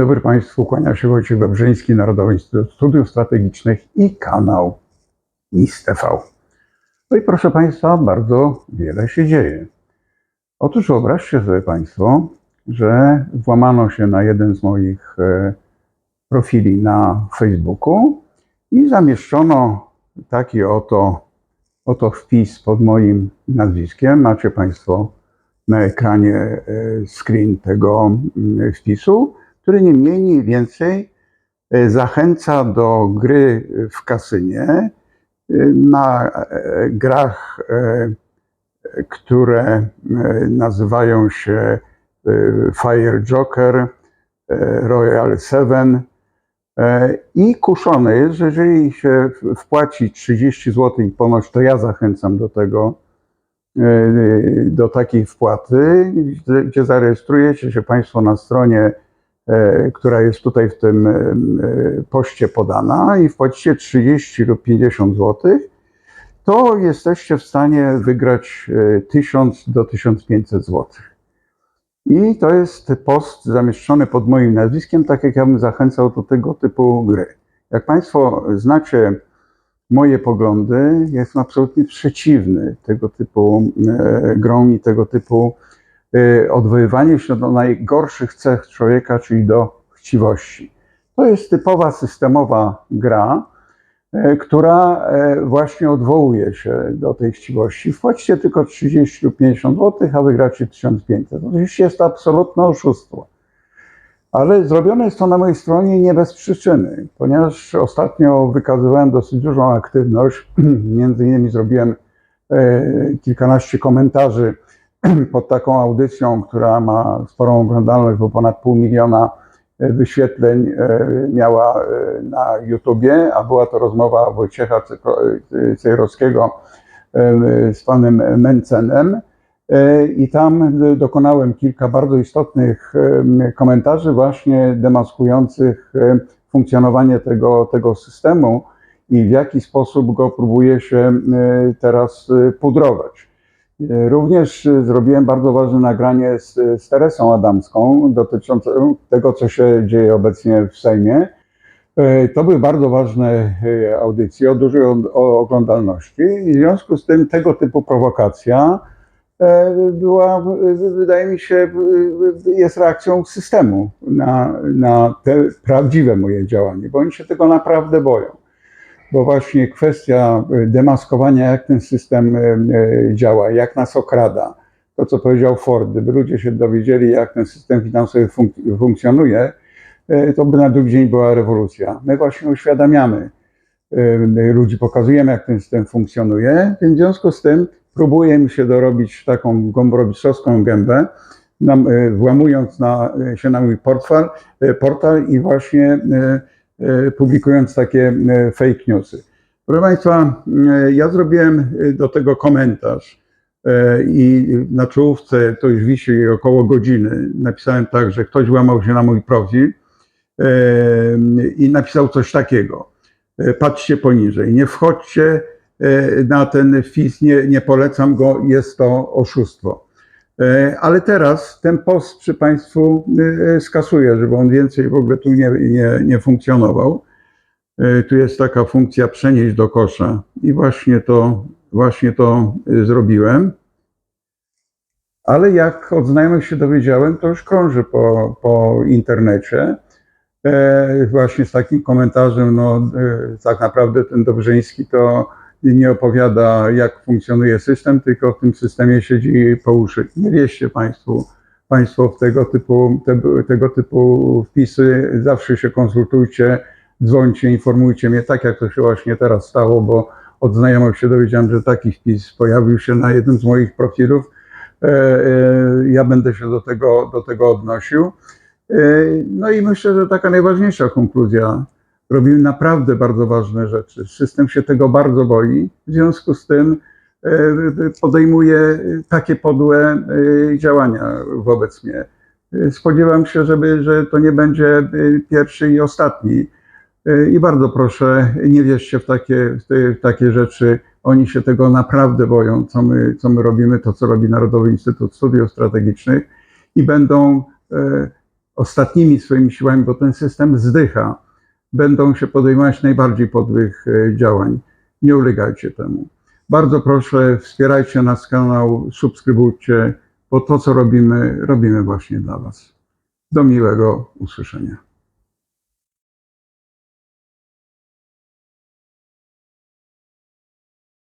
dobry Państwu, kłania się Wojciech Dobrzyński, Narodowy Instytut Studiów Strategicznych i kanał NIS TV. No i proszę Państwa, bardzo wiele się dzieje. Otóż wyobraźcie sobie Państwo, że włamano się na jeden z moich e, profili na Facebooku i zamieszczono taki oto, oto wpis pod moim nazwiskiem. Macie Państwo na ekranie e, screen tego mm, wpisu, który nie mniej, nie więcej e, zachęca do gry w kasynie e, na e, grach, które nazywają się Fire Joker, Royal Seven i kuszone. Jest, że jeżeli się wpłaci 30 zł ponoć to ja zachęcam do tego, do takiej wpłaty, gdzie- zarejestrujecie się Państwo na stronie, która jest tutaj w tym e, e, poście podana i wpłacicie 30 lub 50 zł, to jesteście w stanie wygrać e, 1000 do 1500 zł. I to jest post zamieszczony pod moim nazwiskiem, tak jak ja bym zachęcał do tego typu gry. Jak Państwo znacie moje poglądy, jestem absolutnie przeciwny tego typu e, grom i tego typu e, odwoływanie się do najgorszych cech człowieka, czyli do chciwości. To jest typowa systemowa gra, e, która e, właśnie odwołuje się do tej chciwości. Wpłacicie tylko 30 lub 50 zł, a wygracie 1500. Oczywiście jest to absolutne oszustwo. Ale zrobione jest to na mojej stronie nie bez przyczyny, ponieważ ostatnio wykazywałem dosyć dużą aktywność. Między innymi zrobiłem kilkanaście komentarzy pod taką audycją, która ma sporą oglądalność, bo ponad pół miliona e, wyświetleń e, miała e, na YouTubie, a była to rozmowa Wojciecha Cejrowskiego z panem Mencenem. I tam dokonałem kilka bardzo istotnych komentarzy, właśnie demaskujących funkcjonowanie tego, tego systemu i w jaki sposób go próbuje się teraz pudrować. Również e, zrobiłem bardzo ważne nagranie z, z Teresą Adamską dotyczące tego, co się dzieje obecnie w Sejmie. E, To były bardzo ważne e, audycje o dużej oglądalności i w związku z tym tego typu prowokacja e, była, wydaje mi się, jest reakcją systemu na, na te prawdziwe moje działanie, bo oni się tego naprawdę boją. Bo właśnie kwestia e, demaskowania, jak ten system e, e, działa, jak nas okrada, to co powiedział Ford, gdyby ludzie się dowiedzieli, jak ten system finansowy funk- funkcjonuje, to by na drugi dzień była rewolucja. My właśnie uświadamiamy ludzi, pokazujemy, jak ten system funkcjonuje, w związku z tym próbujemy się dorobić taką gombrowicowską gębę, nam, włamując na, się na mój portfel, portal i właśnie publikując takie e, fake newsy. Proszę Państwa, e, ja zrobiłem e, do tego komentarz e, i na czołówce to już wisi około godziny. Napisałem tak, że ktoś włamał się na mój profil e, i napisał coś takiego. E, Patrzcie poniżej, nie wchodźcie e, na ten wpis, nie, nie polecam go, jest to oszustwo. E, Ale teraz ten post przy Państwu e, skasuję, żeby on więcej w ogóle tu nie, nie, nie funkcjonował. E, Tu jest taka funkcja przenieść do kosza i właśnie to, właśnie to e, zrobiłem. Ale jak od znajomych się dowiedziałem, to już krąży po, po internecie. E, właśnie z takim komentarzem, no e, tak naprawdę ten Dobrzyński to nie opowiada, jak funkcjonuje system, tylko w tym systemie siedzi po uszy. Nie wierzcie Państwu, Państwo w tego typu, te, tego typu wpisy, zawsze się konsultujcie, dzwońcie, informujcie mnie, tak jak to się właśnie teraz stało, bo od znajomych się dowiedziałem, że taki wpis pojawił się na jednym z moich profilów. E, e, Ja będę się do tego, do tego odnosił. E, No i myślę, że taka najważniejsza konkluzja. Robimy naprawdę bardzo ważne rzeczy. System się tego bardzo boi. W związku z tym e, podejmuje takie podłe e, działania wobec mnie. E, Spodziewam się, żeby, że to nie będzie pierwszy i ostatni. I bardzo proszę, nie wierzcie w takie, w takie rzeczy. Oni się tego naprawdę boją, co my, co my robimy, to co robi Narodowy Instytut Studiów Strategicznych i będą ostatnimi swoimi siłami, bo ten system zdycha, będą się podejmować najbardziej podłych e, działań. Nie ulegajcie temu. Bardzo proszę, wspierajcie nasz kanał, subskrybujcie, bo to, co robimy, robimy właśnie dla Was. Do miłego usłyszenia.